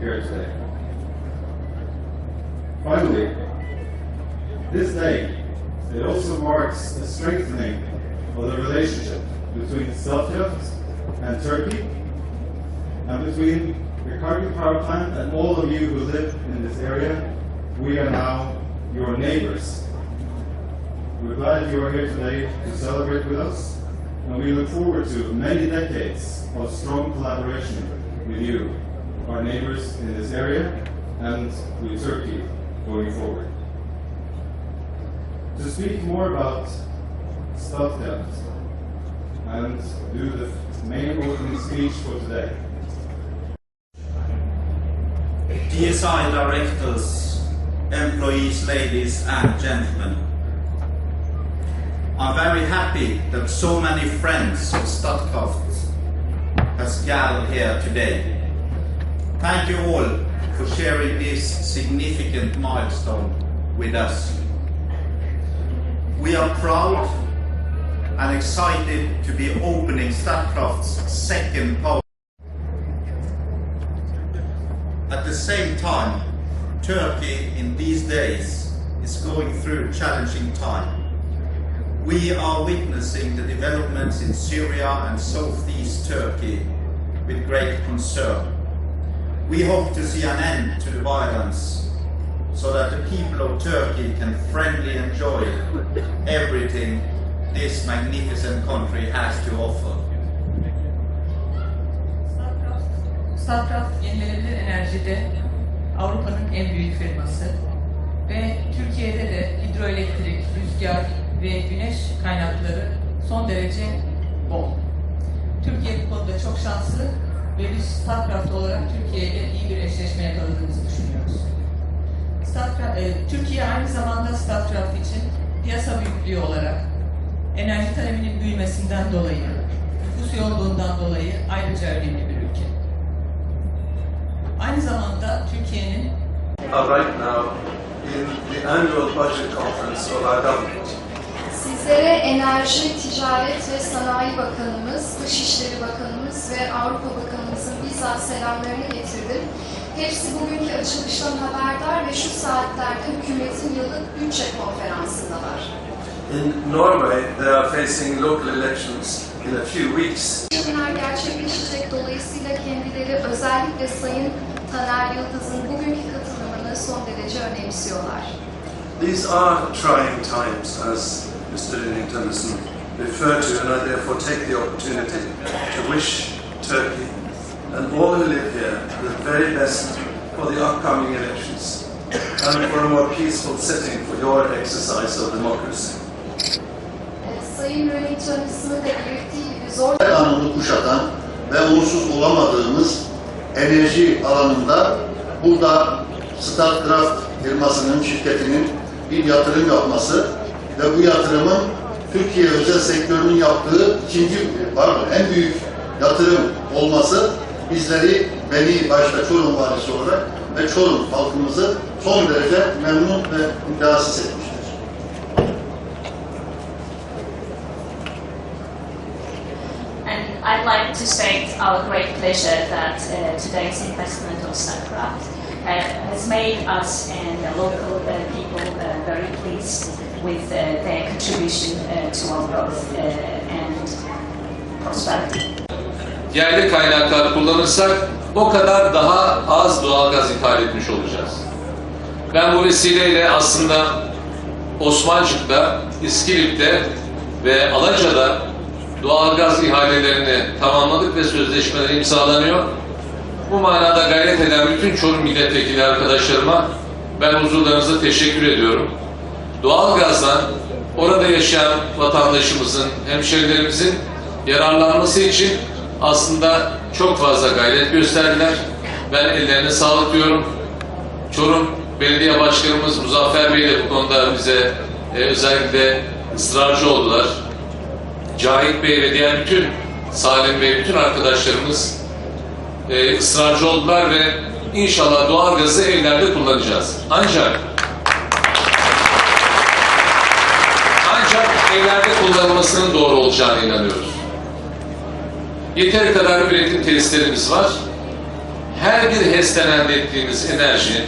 here today. Finally, this day, it also marks a strengthening of the relationship between Statkraft and Turkey, and between the Kargil power plant and all of you who live in this area. We are now your neighbors. We're glad you are here today to celebrate with us, and we look forward to many decades of strong collaboration with you, our neighbors in this area, and with Turkey going forward. To speak more about Statkraft and do the main opening speech for today, DSI directors, employees, ladies and gentlemen. I'm very happy that so many friends of Statkraft has gathered here today. Thank you all for sharing this significant milestone with us. We are proud and excited to be opening Statkraft's second power At the same time, Turkey in these days is going through a challenging time. We are witnessing the developments in Syria and southeast Turkey with great concern. We hope to see an end to the violence so that the people of Turkey can friendly enjoy everything this magnificent country has to offer. Statkraft yenilenebilir enerjide Avrupa'nın en büyük firması ve Türkiye'de de hidroelektrik, rüzgar ve güneş kaynakları son derece bol. Türkiye bu konuda çok şanslı ve biz Statkraft olarak Türkiye ile iyi bir eşleşme yakaladığımızı düşünüyoruz. Statkraft, e, Türkiye aynı zamanda Statkraft için piyasa büyüklüğü olarak enerji talepinin büyümesinden dolayı, nüfus yoğunluğundan dolayı ayrıca önemli bir ülke. Aynı zamanda Türkiye'nin are right now in the annual budget conference of our government. Sizlere Enerji, Ticaret ve Sanayi Bakanımız, Dışişleri Bakanımız ve Avrupa Bakanımızın bizzat selamlarını getirdim. Hepsi bugünkü açılıştan haberdar ve şu saatlerde hükümetin yıllık bütçe konferansındalar. In Norway, they are facing local elections in a few weeks. Seçimler gerçekleşecek dolayısıyla kendileri özellikle Sayın Taner Yıldız'ın bugünkü katılımını son derece önemsiyorlar. These are trying times, as Mr. Linnington referred to, and I therefore take the opportunity to wish Turkey and all who live here the very best for the upcoming elections and for a more peaceful setting for your exercise of democracy. Sayın Remington ismi de belirttiği gibi zor kanunu kuşatan ve unsuz olamadığımız enerji alanında burada Statkraft firmasının, şirketinin bir yatırım yapması ve bu yatırımın Türkiye özel sektörünün yaptığı ikinci, pardon en büyük yatırım olması bizleri, beni başta Çorum valisi olarak ve Çorum halkımızı son derece memnun ve mütehassıs etmiştir. And I'd like to state our great pleasure that uh, today's investment of Statkraft uh, has made us and the local uh, people uh, very pleased with uh, their contribution uh, to our growth uh, and prosperity. Yerli kaynaklar kullanırsak o kadar daha az doğalgaz ithal etmiş olacağız. Ben bu vesileyle aslında Osmancık'ta, İskilip'te ve Alaca'da doğalgaz ihalelerini tamamladık ve sözleşmeler imzalanıyor. Bu manada gayret eden bütün Çorum milletvekili arkadaşlarıma ben huzurlarınıza teşekkür ediyorum. Doğalgazdan orada yaşayan vatandaşımızın, hemşerilerimizin yararlanması için aslında çok fazla gayret gösterdiler. Ben ellerine sağlık diyorum. Çorum Belediye Başkanımız Muzaffer Bey de bu konuda bize e, özellikle ısrarcı oldular. Cahit Bey ve diğer bütün Salim Bey, bütün arkadaşlarımız e, ısrarcı oldular ve inşallah doğalgazı evlerde kullanacağız. Ancak ancak evlerde kullanılmasının doğru olacağına inanıyoruz. Yeteri kadar üretim tesislerimiz var. her bir HES'ten elde ettiğimiz enerji,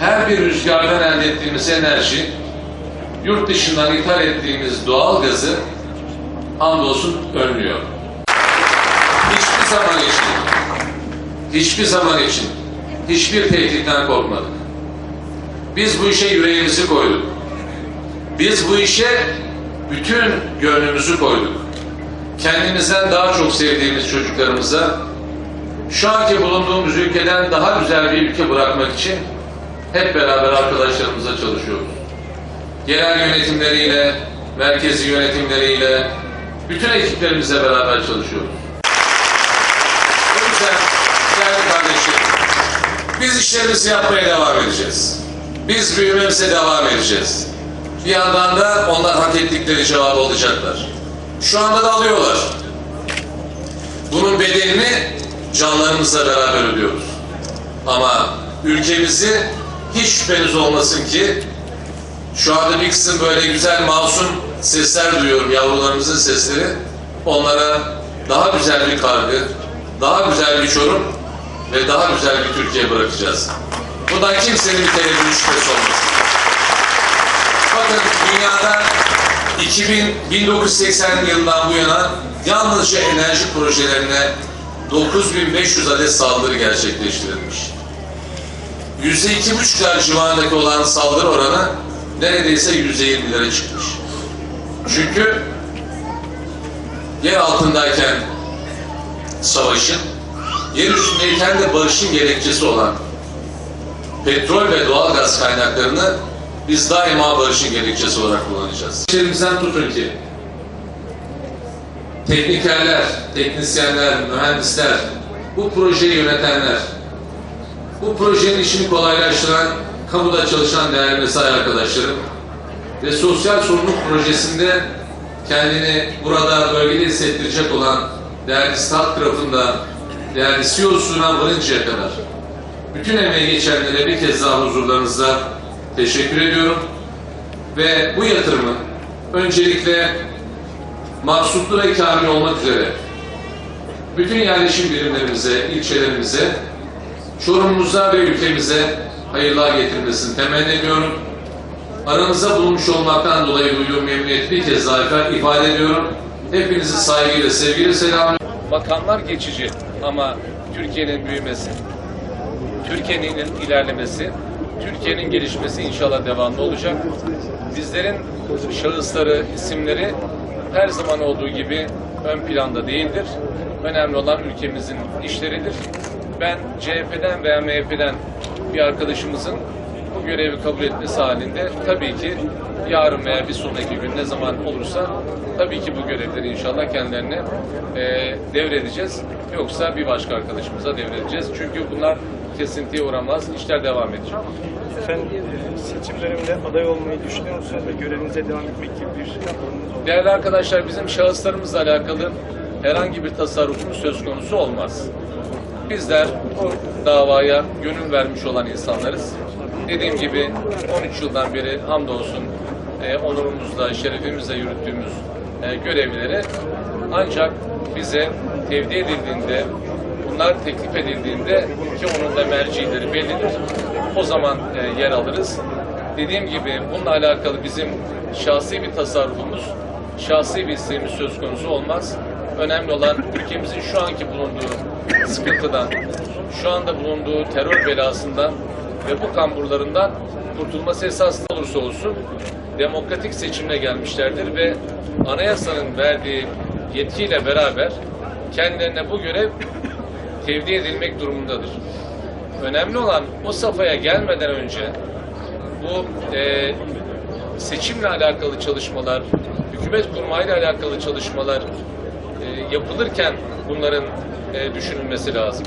her bir rüzgardan elde ettiğimiz enerji, yurt dışından ithal ettiğimiz doğal gazı hamdolsun önlüyor. Hiçbir zaman için, hiçbir zaman için hiçbir tehditten korkmadık. Biz bu işe yüreğimizi koyduk. Biz bu işe bütün gönlümüzü koyduk. Kendimizden daha çok sevdiğimiz çocuklarımıza şu anki bulunduğumuz ülkeden daha güzel bir ülke bırakmak için hep beraber arkadaşlarımızla çalışıyoruz. Yerel yönetimleriyle, merkezi yönetimleriyle, bütün ekiplerimizle beraber çalışıyoruz. O yüzden değerli kardeşim, biz işlerimizi yapmaya devam edeceğiz. Biz büyümemize devam edeceğiz. Bir yandan da onlar hak ettikleri cevabı alacaklar. Şu anda da alıyorlar. Bunun bedelini canlarımızla beraber ödüyoruz. Ama ülkemizi hiç şüpheniz olmasın ki şu anda bir kısım böyle güzel masum sesler duyuyorum yavrularımızın sesleri. Onlara daha güzel bir kargı, daha güzel bir çorum ve daha güzel bir Türkiye bırakacağız. Bundan kimsenin bir tereddüt şüphesi olmasın. Bakın dünyada 2000, 1980 yılından bu yana yalnızca enerji projelerine 9500 adet saldırı gerçekleştirilmiş. Yüzde iki buçuklar civarındaki olan saldırı oranı neredeyse yüzde yirmilere çıkmış. Çünkü yer altındayken savaşın, yer üstündeyken de barışın gerekçesi olan petrol ve doğal gaz kaynaklarını biz daima barışın gerekçesi olarak kullanacağız. İşlerimizden tutun ki teknikerler, teknisyenler, mühendisler, bu projeyi yönetenler, bu projenin işini kolaylaştıran, kamuda çalışan değerli mesai arkadaşlarım ve sosyal sorumluluk projesinde kendini burada bölgede hissettirecek olan değerli staff tarafında değerli CEO'suna varıncaya kadar bütün emeği geçenlere bir kez daha huzurlarınızda teşekkür ediyorum. Ve bu yatırımı öncelikle maksutlu ve kamil olmak üzere bütün yerleşim birimlerimize, ilçelerimize, Çorum'umuza ve ülkemize hayırlar getirmesini temenni ediyorum. Aramızda bulunmuş olmaktan dolayı duyduğum memnuniyeti bir kez daha ifade ediyorum. Hepinizi saygıyla, sevgiyle selamlıyorum. Makamlar geçici ama Türkiye'nin büyümesi, Türkiye'nin ilerlemesi, Türkiye'nin gelişmesi inşallah devamlı olacak. Bizlerin şahısları, isimleri her zaman olduğu gibi ön planda değildir. Önemli olan ülkemizin işleridir. Ben CHP'den veya MHP'den bir arkadaşımızın bu görevi kabul etmesi halinde tabii ki yarın veya bir sonraki gün ne zaman olursa tabii ki bu görevleri inşallah kendilerine e, devredeceğiz. Yoksa bir başka arkadaşımıza devredeceğiz. Çünkü bunlar kesintiye uğramaz. İşler devam edecek. Efendim seçimlerinde aday olmayı düşünüyor musunuz ve görevinize devam etmek gibi bir planınız var mı? Değerli arkadaşlar bizim şahıslarımızla alakalı herhangi bir tasarrufumuz söz konusu olmaz. Bizler bu davaya gönül vermiş olan insanlarız. Dediğim gibi 13 yıldan beri hamdolsun e, onurumuzla, şerefimizle yürüttüğümüz e, görevleri ancak bize tevdi edildiğinde, bunlar teklif edildiğinde ki onun da mercileri bellidir. O zaman e, yer alırız. Dediğim gibi bununla alakalı bizim şahsi bir tasarrufumuz, şahsi bir isteğimiz söz konusu olmaz. Önemli olan ülkemizin şu anki bulunduğu sıkıntıdan, şu anda bulunduğu terör belasından ve bu kamburlarından kurtulması esaslı olursa olsun demokratik seçimle gelmişlerdir ve anayasanın verdiği yetkiyle beraber kendilerine bu görev tevdi edilmek durumundadır. Önemli olan o safhaya gelmeden önce bu e, seçimle alakalı çalışmalar, hükümet kurmayla alakalı çalışmalar e, yapılırken bunların e, düşünülmesi lazım.